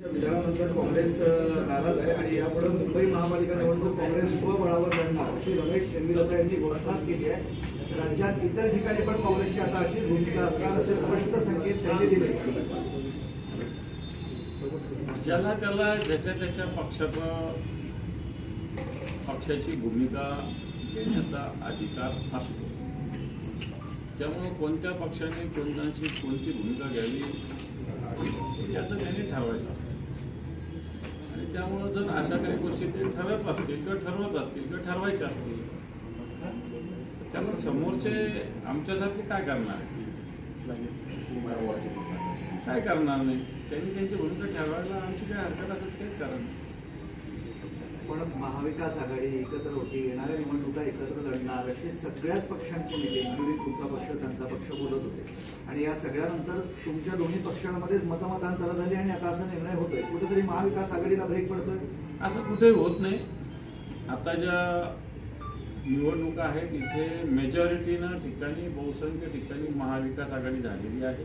विधानानंतर काँग्रेस नाराज आहे आणि यापुढे मुंबई महापालिका निवडणूक काँग्रेस स्वबळावर लढणार अशी रमेश चंदीलता यांनी घोषणाच केली आहे. राज्यात इतर ठिकाणी पण काँग्रेसची आता अशी भूमिका असणार असे स्पष्ट संकेत त्यांनी दिले. ज्याला त्याला ज्याच्या त्याच्या पक्षाचा पक्षाची भूमिका घेण्याचा अधिकार असतो. त्यामुळे कोणत्या पक्षाने कोणत्याची कोणती भूमिका घ्यावी याचं त्यांनी ठरवायचं असतं. त्यामुळं जर अशा काही गोष्टी ते ठरत असतील किंवा ठरवत असतील किंवा ठरवायच्या असतील त्यामुळे समोरचे आमच्यासारखे काय करणार? काय करणार नाही? त्यांनी त्यांची भूमिका ठरवायला आमची काय हरकत असंच काहीच कारण पण महाविकास आघाडी एकत्र होती येणाऱ्या निवडणूक एकत्र असे सगळ्याच पक्षांचे नेते इन्क्लुडिंग तुमचा पक्ष त्यांचा पक्ष बोलत होते. आणि या सगळ्यानंतर तुमच्या दोन्ही पक्षांमध्येच मतमतांतर झाली आणि आता असा निर्णय होतोय. कुठेतरी महाविकास आघाडीला ब्रेक पडतोय? असं कुठेही होत नाही. आता ज्या निवडणुका आहेत इथे मेजॉरिटीनं ठिकाणी बहुसंख्य ठिकाणी महाविकास आघाडी झालेली आहे.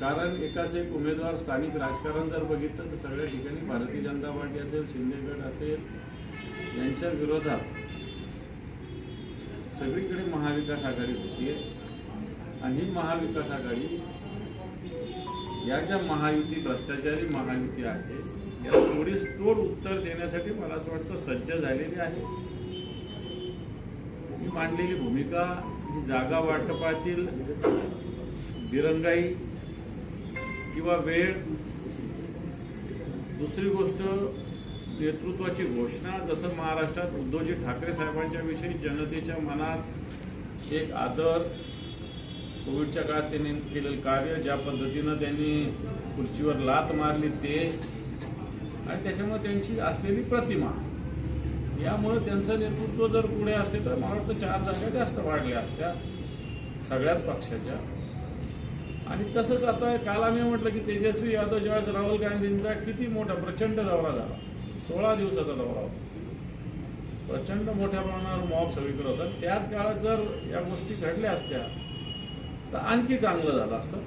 कारण एकाच एक उमेदवार स्थानिक राजकारण जर बघितलं तर सगळ्या ठिकाणी भारतीय जनता पार्टी असेल शिंदेगड असेल यांच्या विरोधात सगळीकडे महाविकास आघाडी होतीये. आणि ही महाविकास आघाडी या ज्या महायुती भ्रष्टाचारी महायुती आहे याला थोडी तोड उत्तर देण्यासाठी मला असं वाटतं सज्ज झालेली आहे. ही मांडलेली भूमिका ही जागा वाटपातील दिरंगाई किंवा वेळ. दुसरी गोष्ट नेतृत्वाची घोषणा जसं महाराष्ट्रात उद्धवजी ठाकरे साहेबांच्या विषयी जनतेच्या मनात एक आदर कोविडच्या काळात त्यांनी केलेलं कार्य ज्या पद्धतीनं त्यांनी खुर्चीवर लात मारली ते आणि त्याच्यामुळे त्यांची असलेली प्रतिमा. यामुळे त्यांचं नेतृत्व जर पुढे असते तर मला वाटतं चार जागा जास्त वाढल्या असत्या सगळ्याच पक्षाच्या. आणि तसंच आता काल आम्ही म्हटलं की तेजस्वी यादव ज्यावेळेस राहुल गांधींचा किती मोठा प्रचंड दौरा झाला. सोळा दिवसाचा दौरा होता. प्रचंड मोठ्या प्रमाणावर मॉब सगळीकडे होता. त्याच काळात जर या गोष्टी घडल्या असत्या तर आणखी चांगलं झालं असतं.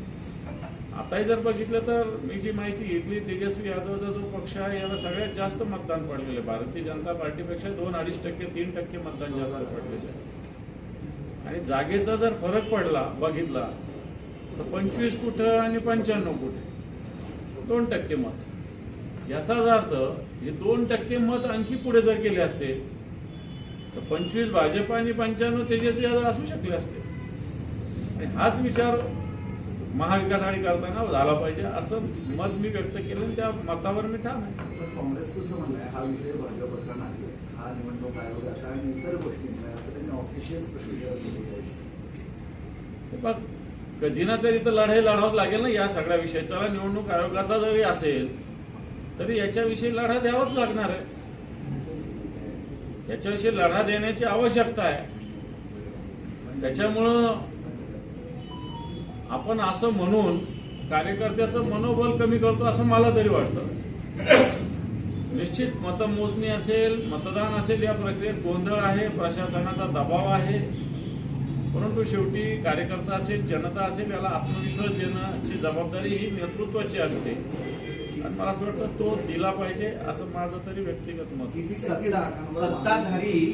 आताही जर बघितलं तर मी जी माहिती घेतली तेजस्वी यादवचा जो पक्ष आहे याला सगळ्यात जास्त मतदान पडलेलं आहे. भारतीय जनता पार्टीपेक्षा दोन अडीच टक्के तीन टक्के मतदान जास्त पडलेलं आहे. आणि जागेचा जर फरक पडला बघितला तर पंचवीस कुठं आणि पंच्याण्णव कुठे? दोन टक्के मत. याचाच अर्थ हे दोन टक्के मत आणखी पुढे जर गेले असते तर पंचवीस भाजप आणि पंच्याण्णव तेजस्वी यादव असू शकले असते. आणि हाच विचार महाविकास आघाडी करताना झाला पाहिजे असं मत मी व्यक्त केलं आणि त्या मतावर मी ठाम आहे. काँग्रेसचं असं म्हणणं आहे हा विषय भाजपचा नाही हा निवडणूक आयोगाचा आणि इतर गोष्टींचा आहे, असं त्यांनी ऑफिशियल स्पष्टीकरण बघ कधी ना कधी तर लढाई लढावंच लागेल ना या सगळ्या विषयाचा निवडणूक आयोगाचा जरी असेल तरी याच्याविषयी लढा द्यावाच लागणार आहे. याच्याविषयी लढा देण्याची आवश्यकता आहे. त्याच्यामुळं आपण असं म्हणून कार्यकर्त्याचं मनोबल कमी करतो असं मला तरी वाटतं. निश्चित मतमोजणी असेल मतदान असेल या प्रक्रियेत गोंधळ आहे प्रशासनाचा दबाव आहे. परंतु शेवटी कार्यकर्ता असेल जनता असेल याला आत्मविश्वास देण्याची जबाबदारी ही नेतृत्वाची असते. आणि मला असं वाटतं तो दिला पाहिजे असं माझं तरी व्यक्तिगत मत सत्ताधारी